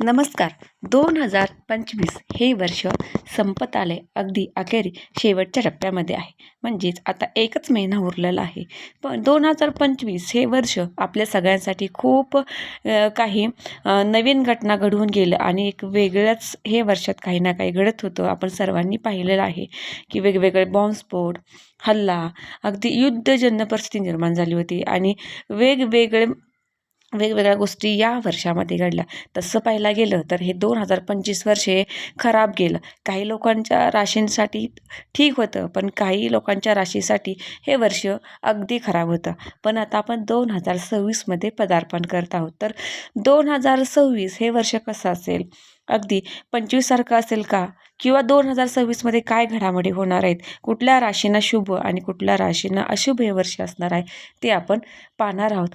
नमस्कार. दोन हजार पंचवीस हे वर्ष संपत आले अगदी अखेरी शेवटच्या टप्प्यामध्ये आहे. म्हणजेच आता एकच महिना उरलेला आहे. पण दोन हजार पंचवीस हे वर्ष आपल्या सगळ्यांसाठी खूप काही नवीन घटना घडवून गेलं आणि एक वेगळ्याच हे वर्षात काही ना काही घडत होतं. आपण सर्वांनी पाहिलेलं आहे की वेगवेगळे बॉम्बस्फोट हल्ला अगदी युद्धजन्य परिस्थिती निर्माण झाली होती आणि वेगवेगळे वेगवेगळ्या गोष्टी या वर्षामध्ये घडल्या. तसं पाहायला गेलं तर हे दोन हजार पंचवीस वर्ष हे खराब गेलं. काही लोकांच्या राशींसाठी ठीक होतं पण काही लोकांच्या राशीसाठी हे वर्ष अगदी खराब होतं. पण आता आपण दोन हजार सव्वीसमध्ये पदार्पण करत आहोत. तर दोन हजार सव्वीस हे वर्ष कसं असेल? अगदी पंचवीससारखं असेल का? किंवा दोन हजार सव्वीसमध्ये काय घडामोडी होणार आहेत? कुठल्या राशींना शुभ आणि कुठल्या राशींना अशुभ हे वर्ष असणार आहे ते आपण पाहणार आहोत.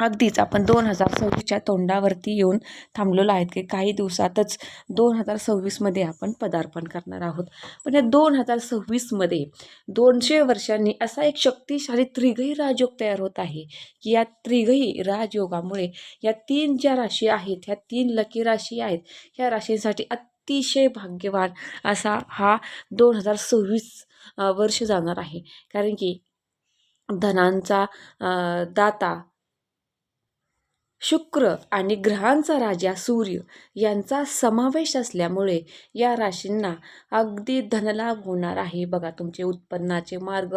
अगदीच आपण दोन हजार सव्वीसच्या तोंडावरती येऊन थांबलेलो आहेत की काही दिवसातच दोन हजार सव्वीसमध्ये आपण पदार्पण करणार आहोत. पण या दोन हजार सव्वीसमध्ये दोनशे वर्षांनी असा एक शक्तिशाली त्रिगही राजयोग तयार होत आहे की या त्रिगही राजयोगामुळे या तीन ज्या राशी आहेत ह्या तीन लकी राशी आहेत ह्या राशींसाठी अतिशय भाग्यवान असा हा दोन हजार सव्वीस वर्ष जाणार आहे. कारण की धनांचा दाता शुक्र आणि ग्रहांचा राजा सूर्य यांचा समावेश असल्यामुळे या राशींना अगदी धनलाभ होणार आहे. बघा तुमचे उत्पन्नाचे मार्ग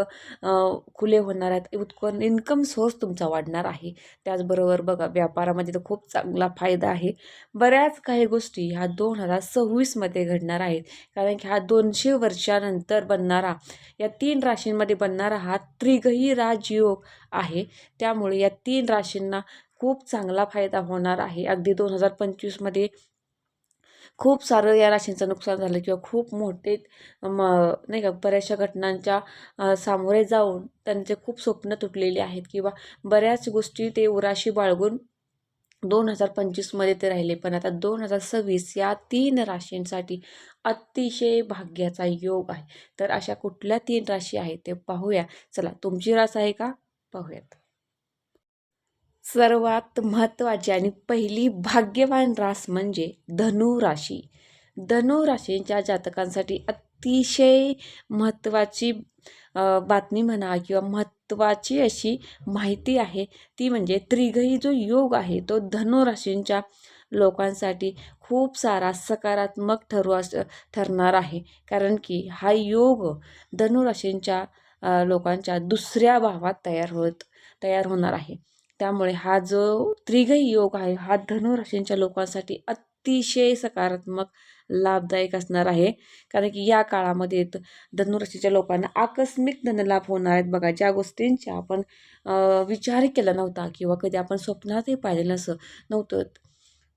खुले होणार आहेत. उत्पन्न इन्कम सोर्स तुमचा वाढणार आहे. त्याचबरोबर बघा व्यापारामध्ये तर खूप चांगला फायदा आहे. बऱ्याच काही गोष्टी ह्या दोन हजार सव्वीसमध्ये घडणार आहेत. कारण की हा दोनशे वर्षानंतर बनणारा या तीन राशींमध्ये बनणारा हा त्रिगही राजयोग आहे. त्यामुळे या तीन राशींना खूप चांगला फायदा होणार आहे. अगदी दोन हजार पंचवीसमध्ये खूप सारं या राशींचं नुकसान झालं किंवा खूप मोठे म नाही का बऱ्याचशा घटनांच्या सामोरे जाऊन त्यांचे खूप स्वप्न तुटलेली आहेत किंवा बऱ्याच गोष्टी ते उराशी बाळगून दोन हजार पंचवीसमध्ये ते राहिले. पण आता दोन हजार सव्वीस या तीन राशींसाठी अतिशय भाग्याचा योग आहे. तर अशा कुठल्या तीन राशी आहेत ते पाहूया. चला तुमची रास आहे का? पाहूयात. सर्वात महत्त्वाची आणि पहिली भाग्यवान रास म्हणजे धनु राशी. धनु राशींच्या जातकांसाठी अतिशय महत्त्वाची बातमी म्हणा किंवा महत्त्वाची अशी माहिती आहे. ती म्हणजे त्रिगही जो योग आहे तो धनुराशींच्या लोकांसाठी खूप सारा सकारात्मक ठरू अस ठरणार आहे. कारण की हा योग धनुराशींच्या लोकांच्या दुसऱ्या भावात तयार होत तयार होणार आहे. त्यामुळे हा जो त्रिगही योग आहे हा धनुराशींच्या लोकांसाठी अतिशय सकारात्मक लाभदायक असणार आहे. कारण की या काळामध्ये धनुराशीच्या लोकांना आकस्मिक धनलाभ होणार आहेत. बघा ज्या गोष्टींचा आपण विचार केला नव्हता किंवा कधी आपण स्वप्नातही पाहिलेलं नसं नव्हतं.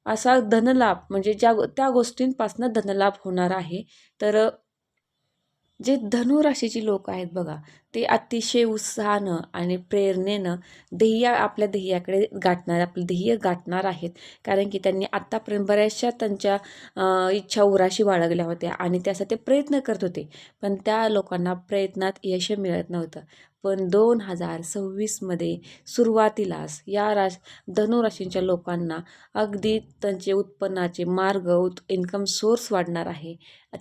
असा धनलाभ म्हणजे ज्या त्या गोष्टींपासून धनलाभ होणार आहे. तर जे धनुराशीची लोक आहेत बघा ते अतिशय उत्साहानं आणि प्रेरणेनं ध्येय आपल्या ध्येयाकडे गाठणार आपलं ध्येय गाठणार आहेत. कारण की त्यांनी आत्तापर्यंत बऱ्याचशा त्यांच्या इच्छा उराशी बाळगल्या होत्या आणि त्यासाठी प्रयत्न करत होते. पण त्या लोकांना प्रयत्नात यश मिळत नव्हतं. पण दोन हजार सव्वीसमध्ये सुरुवातीलाच या राश धनुराशींच्या लोकांना अगदी त्यांचे उत्पन्नाचे मार्ग उत इन्कम सोर्स वाढणार आहे.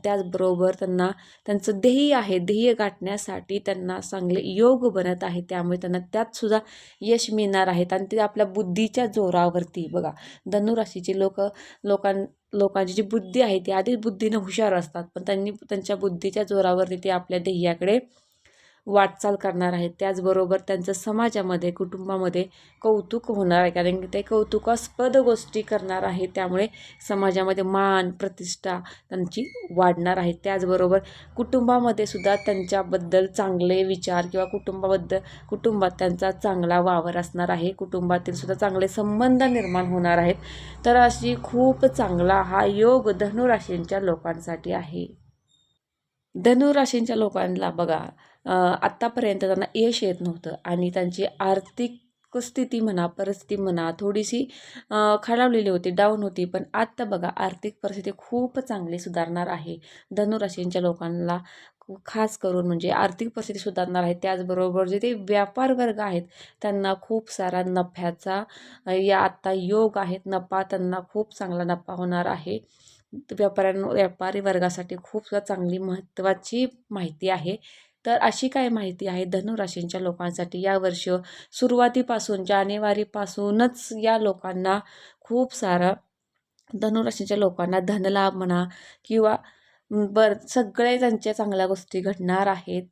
त्याचबरोबर त्यांना त्यांचं ध्येय आहे ध्येय गाठण्यासाठी त्यांना चांगले योग बनत आहे. त्यामुळे त्यांना त्यातसुद्धा यश मिळणार आहेत आणि ते आपल्या बुद्धीच्या जोरावरती बघा धनुराशीचे लोक लोकां लोकांची जी बुद्धी आहे ती आधीच बुद्धीनं हुशार असतात. पण त्यांनी त्यांच्या बुद्धीच्या जोरावरती ते आपल्या ध्येयाकडे वाटचाल करणार आहेत. त्याचबरोबर त्यांचं समाजामध्ये कुटुंबामध्ये कौतुक होणार आहे. कारण की ते कौतुकास्पद गोष्टी करणार आहे त्यामुळे समाजामध्ये मान प्रतिष्ठा त्यांची वाढणार आहे. त्याचबरोबर कुटुंबामध्ये सुद्धा त्यांच्याबद्दल चांगले विचार किंवा कुटुंबाबद्दल कुटुंबात त्यांचा चांगला वावर असणार आहे. कुटुंबातील सुद्धा चांगले संबंध निर्माण होणार आहेत. तर अशी खूप चांगला हा योग धनुराशींच्या लोकांसाठी आहे. धनुराशींच्या लोकांना बघा आत्तापर्यंत त्यांना यश येत नव्हतं आणि त्यांची आर्थिक स्थिती म्हणा परिस्थिती म्हणा थोडीशी खडावलेली खालावलेली होती डाऊन होती. पण आत्ता बघा आर्थिक परिस्थिती खूप चांगली सुधारणार आहे. धनुराशींच्या लोकांना खास करून म्हणजे आर्थिक परिस्थिती सुधारणार आहे. त्याचबरोबर जे ते व्यापार वर्ग आहेत त्यांना खूप सारा नफ्याचा या आत्ता योग आहेत. नफा त्यांना खूप चांगला नफा होणार आहे. व्यापाऱ्यां व्यापारी वर्गासाठी खूप चांगली महत्त्वाची माहिती आहे. तर अशी काय माहिती आहे धनुराशींच्या लोकांसाठी? या वर्ष सुरुवातीपासून जानेवारीपासूनच या लोकांना खूप सारा धनुराशींच्या लोकांना धनलाभ म्हणा किंवा बर सगळे त्यांच्या चांगल्या गोष्टी घडणार आहेत.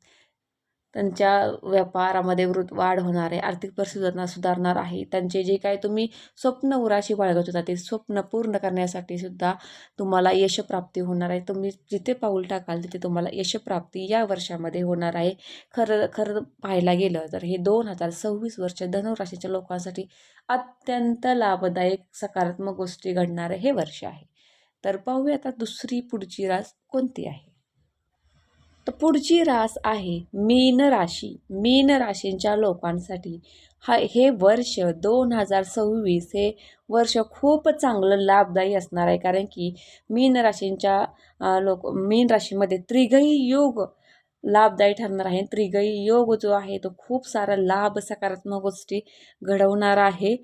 त्यांच्या व्यापारामध्ये वृद्ध वाढ होणार आहे आर्थिक परिस्थिती सुधारणार सुधारणार आहे. त्यांचे जे काही तुम्ही स्वप्न उराशी बाळगत होता ते स्वप्न पूर्ण करण्यासाठी सुद्धा तुम्हाला यशप्राप्ती होणार आहे. तुम्ही जिथे पाऊल टाकाल तिथे तुम्हाला यशप्राप्ती या वर्षामध्ये होणार आहे. खरं खरं पाहायला गेलं तर हे दोन हजार सव्वीस वर्ष धनुराशीच्या लोकांसाठी अत्यंत लाभदायक सकारात्मक गोष्टी घडणारं हे वर्ष आहे. तर पाहूया आता दुसरी पुढची रास कोणती आहे? तर पुढची रास आहे मीन राशी. मीन राशींच्या लोकांसाठी हा हे वर्ष दोन हजार सव्वीस हे वर्ष खूप चांगलं लाभदायी असणार आहे. कारण की मीन राशींच्या लोक मीन राशीमध्ये त्रिगई योग लाभदायी ठरणार आहे. त्रिगई योग जो आहे तो खूप सारा लाभ सकारात्मक गोष्टी घडवणार आहे.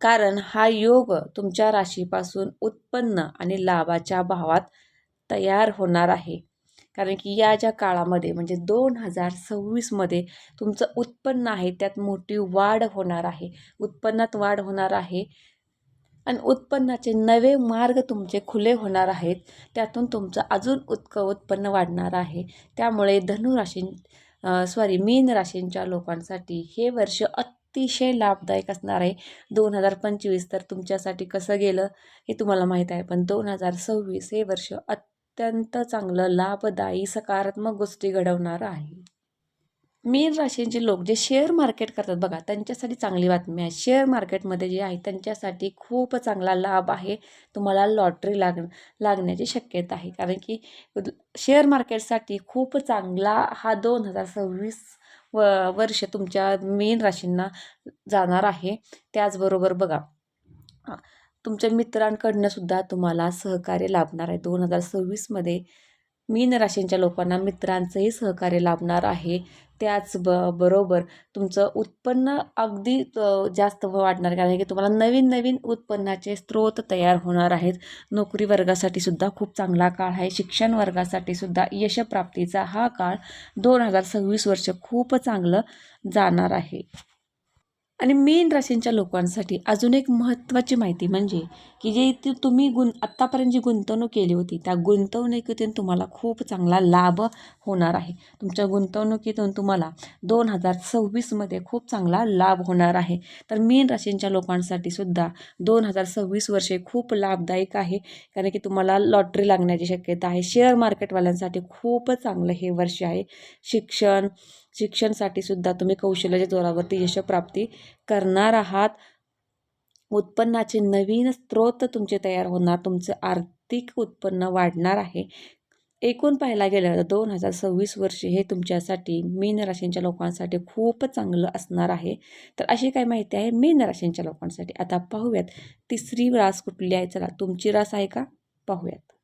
कारण हा योग तुमच्या राशीपासून उत्पन्न आणि लाभाच्या भावात तयार होणार आहे. कारण की या ज्या काळामध्ये म्हणजे दोन हजार सव्वीसमध्ये तुमचं उत्पन्न आहे त्यात मोठी वाढ होणार आहे. उत्पन्नात वाढ होणार आहे. आणि उत्पन्नाचे नवे मार्ग तुमचे खुले होणार आहेत. त्यातून तुमचं अजून उत्क उत्पन्न वाढणार आहे. त्यामुळे धनुराशी सॉरी मीन राशींच्या लोकांसाठी हे वर्ष अतिशय लाभदायक असणार आहे. दोन हजार पंचवीस तर तुमच्यासाठी कसं गेलं हे तुम्हाला माहीत आहे. पण दोन हजार सव्वीस हे वर्ष अत अत्यंत चांगलं लाभदायी सकारात्मक गोष्टी घडवणारं आहे. मीन राशींचे लोक जे शेअर मार्केट करतात बघा त्यांच्यासाठी चांगली बातमी आहे. शेअर मार्केटमध्ये जे आहे त्यांच्यासाठी खूप चांगला लाभ आहे तुम्हाला लॉटरी लाग लागण्याची शक्यता आहे. कारण की शेअर मार्केटसाठी खूप चांगला हा दोन हजार सव्वीस व वर्ष तुमच्या मीन राशींना जाणार आहे. त्याचबरोबर बघा तुमच्या मित्रांकडनं सुद्धा तुम्हाला सहकार्य लाभणार आहे. दोन हजार सव्वीसमध्ये मीन राशींच्या लोकांना मित्रांचंही सहकार्य लाभणार आहे. त्याच ब बरोबर तुमचं उत्पन्न अगदी जास्त वाढणार कारण की तुम्हाला नवीन नवीन उत्पन्नाचे स्रोत तयार होणार आहेत. नोकरी वर्गासाठी सुद्धा खूप चांगला काळ आहे. शिक्षण वर्गासाठी सुद्धा यशप्राप्तीचा हा काळ दोन हजार सव्वीस वर्ष खूप चांगलं जाणार आहे. आणि मेन राशींच्या लोकांसाठी अजून एक महत्त्वाची माहिती म्हणजे की जे ती तुम्ही गुं आत्तापर्यंत जी गुंतवणूक केली होती त्या गुंतवणुकीतून तुम्हाला खूप चांगला लाभ होणार आहे. तुमच्या गुंतवणुकीतून तुम्हाला दोन हजार सव्वीसमध्ये खूप चांगला लाभ होणार आहे. तर मेन राशींच्या लोकांसाठी सुद्धा दोन हजार सव्वीस वर्षे खूप लाभदायक आहे. कारण की तुम्हाला लॉटरी लागण्याची शक्यता आहे. शेअर मार्केटवाल्यांसाठी खूप चांगलं हे वर्ष आहे. शिक्षण शिक्षणसाठी सुद्धा तुम्ही कौशल्याच्या जोरावरती यशप्राप्ती करणार आहात. उत्पन्नाचे नवीन स्रोत तुमचे तयार होणार. तुमचं आर्थिक उत्पन्न वाढणार आहे. एकूण पाहायला गेलं तर दोन हजार सव्वीस वर्षे हे तुमच्यासाठी मीन राशींच्या लोकांसाठी खूप चांगलं असणार आहे. तर अशी काय माहिती आहे? मीन राशींच्या लोकांसाठी. आता पाहूयात. तिसरी रास कुठली आहे? चला तुमची रास आहे का? पाहूयात.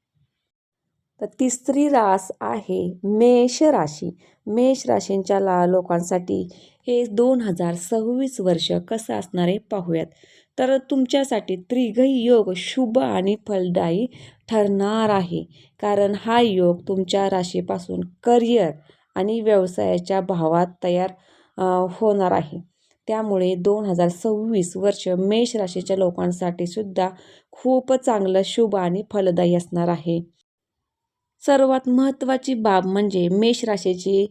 तर तिसरी रास आहे मेष राशी. मेष राशींच्या ला लोकांसाठी हे दोन हजार सव्वीस वर्ष कसं असणार आहे पाहूयात. तर तुमच्यासाठी त्रिघई योग शुभ आणि फलदायी ठरणार आहे. कारण हा योग तुमच्या राशीपासून करिअर आणि व्यवसायाच्या भावात तयार होणार आहे. त्यामुळे दोन हजार सव्वीस वर्ष मेष राशीच्या लोकांसाठी सुद्धा खूप चांगलं शुभ आणि फलदायी असणार आहे. सर्वात महत्त्वाची बाब म्हणजे मेष राशीची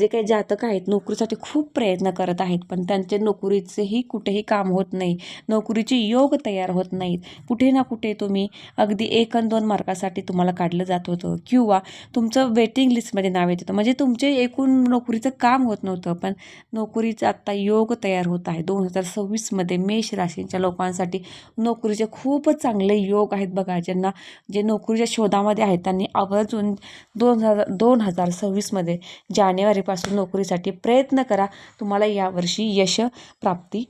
जे काही जातक आहेत नोकरीसाठी खूप प्रयत्न करत आहेत पण त्यांचे नोकरीचेही कुठेही काम होत नाही. नोकरीचे योग तयार होत नाहीत. कुठे ना कुठे तुम्ही अगदी एक आणि दोन मार्कासाठी तुम्हाला काढलं जात होतं. किंवा तुमचं वेटिंग लिस्टमध्ये नाव येत होतं. म्हणजे तुमचे एकूण नोकरीचं काम होत नव्हतं पण नोकरीचं आत्ता योग तयार होत आहे. दोन हजार सव्वीसमध्ये मेष राशींच्या लोकांसाठी नोकरीचे खूप चांगले योग आहेत बघा ज्यांना जे नोकरीच्या शोधामध्ये आहेत त्यांनी जून दोन हजार दोन हजार सव्वीसमध्ये जानेवारीपासून नोकरीसाठी प्रयत्न करा. तुम्हाला यावर्षी यश प्राप्ती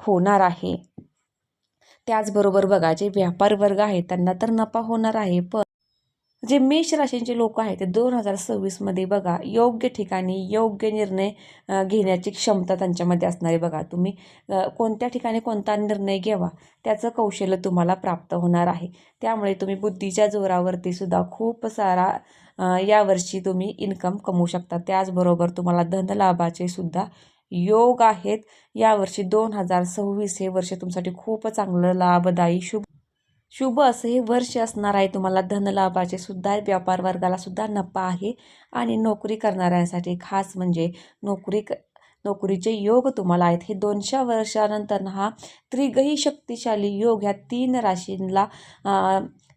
होणार आहे. त्याचबरोबर बघा जे व्यापार वर्ग आहे त्यांना तर नफा होणार आहे पण जे मेष राशींचे लोक आहेत ते दोन हजार सव्वीसमध्ये बघा योग्य ठिकाणी योग्य निर्णय घेण्याची क्षमता त्यांच्यामध्ये असणारी बघा. तुम्ही कोणत्या ठिकाणी कोणता निर्णय घ्यावा त्याचं कौशल्य तुम्हाला प्राप्त होणार आहे. त्यामुळे तुम्ही बुद्धीच्या जोरावरती सुद्धा खूप सारा यावर्षी तुम्ही इन्कम कमवू शकता. त्याचबरोबर तुम्हाला धनलाभाचे सुद्धा योग आहेत. यावर्षी दोन हजार सव्वीस हे वर्ष तुमच्यासाठी खूप चांगलं लाभदायी शुभ शुभ असं हे वर्ष असणार आहे. तुम्हाला धनलाभाचे सुद्धा व्यापार वर्गाला सुद्धा नफा आहे. आणि नोकरी करणाऱ्यांसाठी खास म्हणजे नोकरी क नोकरीचे योग तुम्हाला आहेत. हे दोनशे वर्षानंतर हा त्रिगही शक्तिशाली योग ह्या तीन राशींला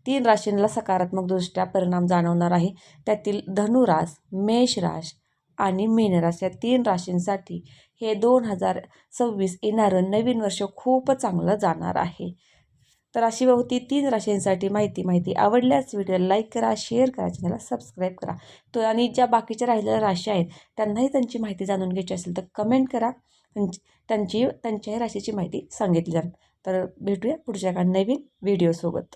तीन राशींना सकारात्मकदृष्ट्या परिणाम जाणवणार आहे. त्यातील धनुरास मेषराश आणि मीनरास या तीन राशींसाठी हे दोन हजार सव्वीस येणारं नवीन वर्ष खूप चांगलं जाणार आहे. तर अशी होती तीन राशींसाठी माहिती माहिती आवडल्यास व्हिडिओला लाईक करा शेअर करा चॅनलला सबस्क्राईब करा. तो आणि ज्या बाकीच्या राहिलेल्या राशी आहेत त्यांनाही त्यांची माहिती जाणून घ्यायची असेल तर कमेंट करा. त्यांची त्यांची त्यांच्याही राशीची माहिती सांगितली जाईल. तर भेटूया पुढच्या एका नवीन व्हिडिओसोबत.